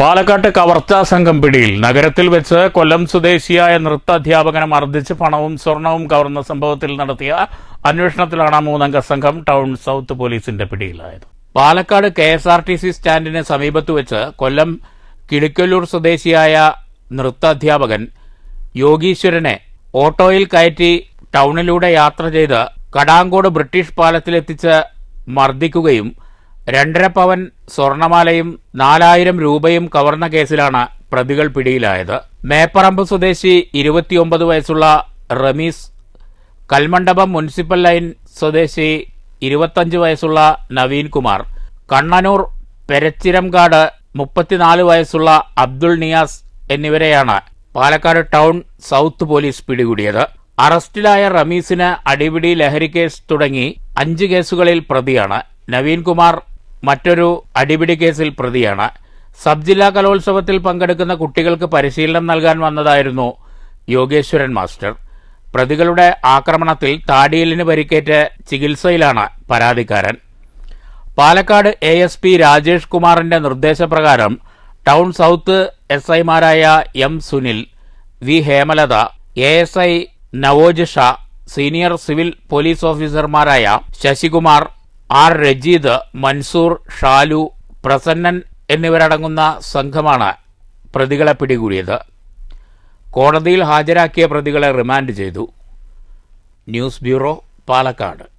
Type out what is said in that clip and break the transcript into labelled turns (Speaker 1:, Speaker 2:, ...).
Speaker 1: പാലക്കാട്ട് കവർച്ചാ സംഘം പിടിയിൽ നഗരത്തിൽ വെച്ച് കൊല്ലം സ്വദേശിയായ നൃത്താധ്യാപകനെ മർദ്ദിച്ച് പണവും സ്വർണവും കവർന്ന സംഭവത്തിൽ നടത്തിയ അന്വേഷണത്തിലാണ് മൂന്നംഗ സംഘം ടൗൺ സൗത്ത് പോലീസിന്റെ പിടിയിലായത്. Palakkad K S R T C സ്റ്റാൻഡിന് സമീപത്ത് വെച്ച് കൊല്ലം കിളിക്കല്ലൂർ സ്വദേശിയായ നൃത്താധ്യാപകൻ യോഗീശ്വരനെ ഓട്ടോയിൽ കയറ്റി ടൗണിലൂടെ യാത്ര ചെയ്ത് കടാങ്കോട് ബ്രിട്ടീഷ് പാലത്തിലെത്തിച്ച് മർദ്ദിക്കുകയും രണ്ടര പവൻ സ്വർണമാലയും നാലായിരം രൂപയും കവർന്ന കേസിലാണ് പ്രതികൾ പിടിയിലായത്. മേപ്പറമ്പ് സ്വദേശി ഇരുപത്തിയൊമ്പത് വയസ്സുള്ള റമീസ് കൽമണ്ഡപം മുനിസിപ്പൽ ലൈൻ സ്വദേശി ഇരുപത്തഞ്ച് വയസ്സുള്ള നവീൻ കുമാർ. കണ്ണനൂർ പെരച്ചിരംകാട് മുപ്പത്തിനാല് വയസ്സുള്ള അബ്ദുൾ നിയാസ് എന്നിവരെയാണ് പാലക്കാട് ടൗൺ സൗത്ത് പോലീസ് പിടികൂടിയത്. അറസ്റ്റിലായ റമീസിന് അടിപിടി ലഹരി കേസ് തുടങ്ങി അഞ്ച് കേസുകളിൽ പ്രതിയാണ്. നവീൻ കുമാർ മറ്റൊരു അടിപിടി കേസിൽ പ്രതിയാണ്. സബ് ജില്ലാ കലോത്സവത്തിൽ പങ്കെടുക്കുന്ന കുട്ടികൾക്ക് പരിശീലനം നൽകാൻ വന്നതായിരുന്നു യോഗേശ്വരൻ മാസ്റ്റർ. പ്രതികളുടെ ആക്രമണത്തിൽ താടിയലിന് പരിക്കേറ്റ് ചികിത്സയിലാണ് പരാതിക്കാരൻ. Palakkad A S P Rajesh കുമാറിന്റെ നിർദ്ദേശപ്രകാരം ടൗൺ സൗത്ത് എസ് ഐമാരായ M Sunil V Hemalatha A S I Navoj Shah senior civil police ഓഫീസർമാരായ ശശികുമാർ ആർ രജീദ് മൻസൂർ ഷാലു പ്രസന്നൻ എന്നിവരടങ്ങുന്ന സംഘമാണ് പ്രതികളെ പിടികൂടിയത്. കോടതിയിൽ ഹാജരാക്കിയ പ്രതികളെ റിമാൻഡ് ചെയ്തു. News bureau Palakkad.